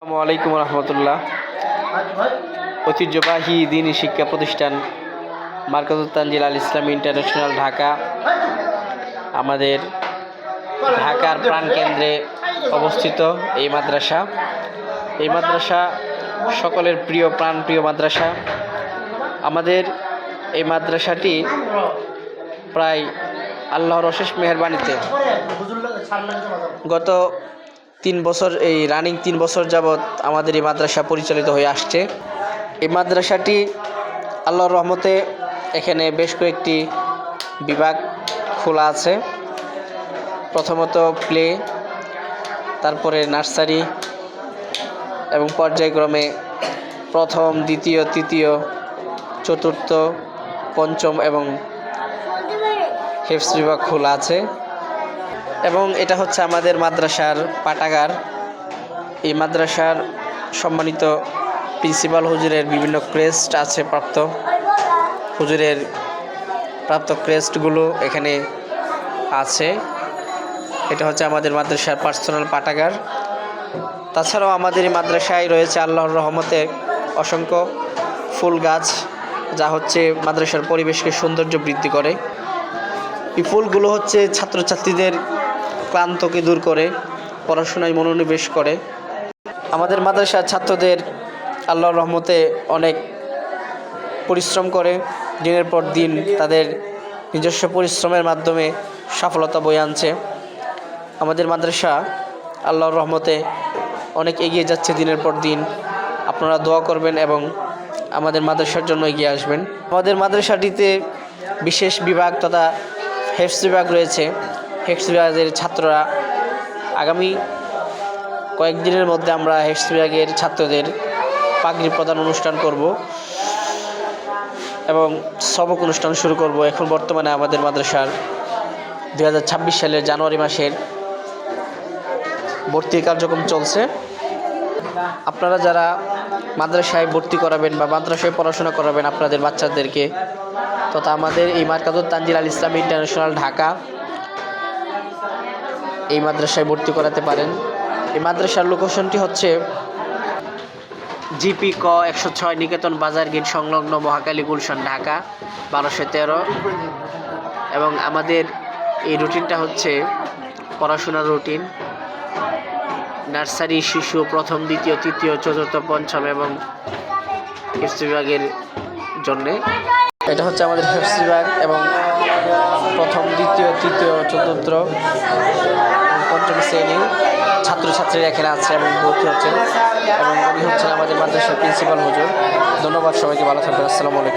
আসসালামু আলাইকুম রহমতুল্লাহ। ঐতিহ্যবাহী দিনী শিক্ষা প্রতিষ্ঠান মার্কাজুল তানজিল আল ইসলাম ইন্টারন্যাশনাল ঢাকা, আমাদের ঢাকার প্রাণকেন্দ্রে অবস্থিত এই মাদ্রাসা। এই মাদ্রাসা সকলের প্রিয় প্রাণপ্রিয় মাদ্রাসা। আমাদের এই মাদ্রাসাটি প্রায় আল্লাহর অশেষ মেহরবানিতে গত তিন বছর, এই রানিং তিন বছর যাবৎ আমাদের এই মাদ্রাসা পরিচালিত হয়ে আসছে। এই মাদ্রাসাটি আল্লাহর রহমতে এখানে বেশ কয়েকটি বিভাগ খোলা আছে। প্রথমত প্লে তারপরে নার্সারি এবং পর্যায়ক্রমে প্রথম, দ্বিতীয়, তৃতীয়, চতুর্থ, পঞ্চম এবং হেফস বিভাগ খোলা আছে। এবং এটা হচ্ছে আমাদের মাদ্রাসার পাঠাগার। এই মাদ্রাসার সম্মানিত প্রিন্সিপাল হুজুরের বিভিন্ন ক্রেস্ট আছে প্রাপ্ত। হুজুরের প্রাপ্ত ক্রেস্টগুলো এখানে আছে। এটা হচ্ছে আমাদের মাদ্রাসার পার্সোনাল পাঠাগার। তাছাড়াও আমাদের এই মাদ্রাসায় রয়েছে আল্লাহর রহমতে অসংখ্য ফুল গাছ, যা হচ্ছে মাদ্রাসার পরিবেশকে সৌন্দর্য বৃদ্ধি করে। এই ফুলগুলো হচ্ছে ছাত্রছাত্রীদের ক্লান্তকে দূর করে, পড়াশোনায় মনোনিবেশ করে। আমাদের মাদ্রাসার ছাত্রদের আল্লাহর রহমতে অনেক পরিশ্রম করে। দিনের পর দিন তাদের নিজস্ব পরিশ্রমের মাধ্যমে সফলতা বয়ে আনছে। আমাদের মাদ্রাসা আল্লাহর রহমতে অনেক এগিয়ে যাচ্ছে দিনের পর দিন। আপনারা দোয়া করবেন এবং আমাদের মাদ্রাসার জন্য এগিয়ে আসবেন। আমাদের মাদ্রাসাটিতে বিশেষ বিভাগ তথা হেফস বিভাগ রয়েছে। হেফস বিভাগের ছাত্ররা আগামী কয়েকদিনের মধ্যে আমরা হেফস বিভাগের ছাত্রদের পাগড়ি প্রদান অনুষ্ঠান করব এবং সবক অনুষ্ঠান শুরু করব। এখন বর্তমানে আমাদের মাদ্রাসার দু হাজার ছাব্বিশ সালের জানুয়ারি মাসের ভর্তি কার্যক্রম চলছে। আপনারা যারা মাদ্রাসায় ভর্তি করাবেন বা মাদ্রাসায় পড়াশোনা করাবেন আপনাদের বাচ্চাদেরকে তথা আমাদের এই মার্কাজুল তানজিল আল ইসলাম ইন্টারন্যাশনাল ঢাকা এই মাদ্রাসায় ভর্তি করাতে পারেন। এই মাদ্রাসার লোকেশনটি হচ্ছে জিপি ক একশো ছয় নিকেতন বাজার গেট সংলগ্ন মহাকালী গুলশান, ঢাকা, বারোশো তেরো। এবং আমাদের এই রুটিনটা হচ্ছে পড়াশোনার রুটিন। নার্সারি, শিশু, প্রথম, দ্বিতীয়, তৃতীয়, চতুর্থ, পঞ্চম এবং হিফস বিভাগের জন্যে। এটা হচ্ছে আমাদের হেফসি ব্যাগ এবং প্রথম, দ্বিতীয়, তৃতীয়, চতুর্থ পঞ্চম শ্রেণি ছাত্রছাত্রীরা এখানে আছে এবং ভর্তি হচ্ছেন এবং উনি হচ্ছেন আমাদের মাদ্রাসার প্রিন্সিপাল হুজুর। ধন্যবাদ সবাইকে, ভালো থাকবেন, আসসালামু আলাইকুম।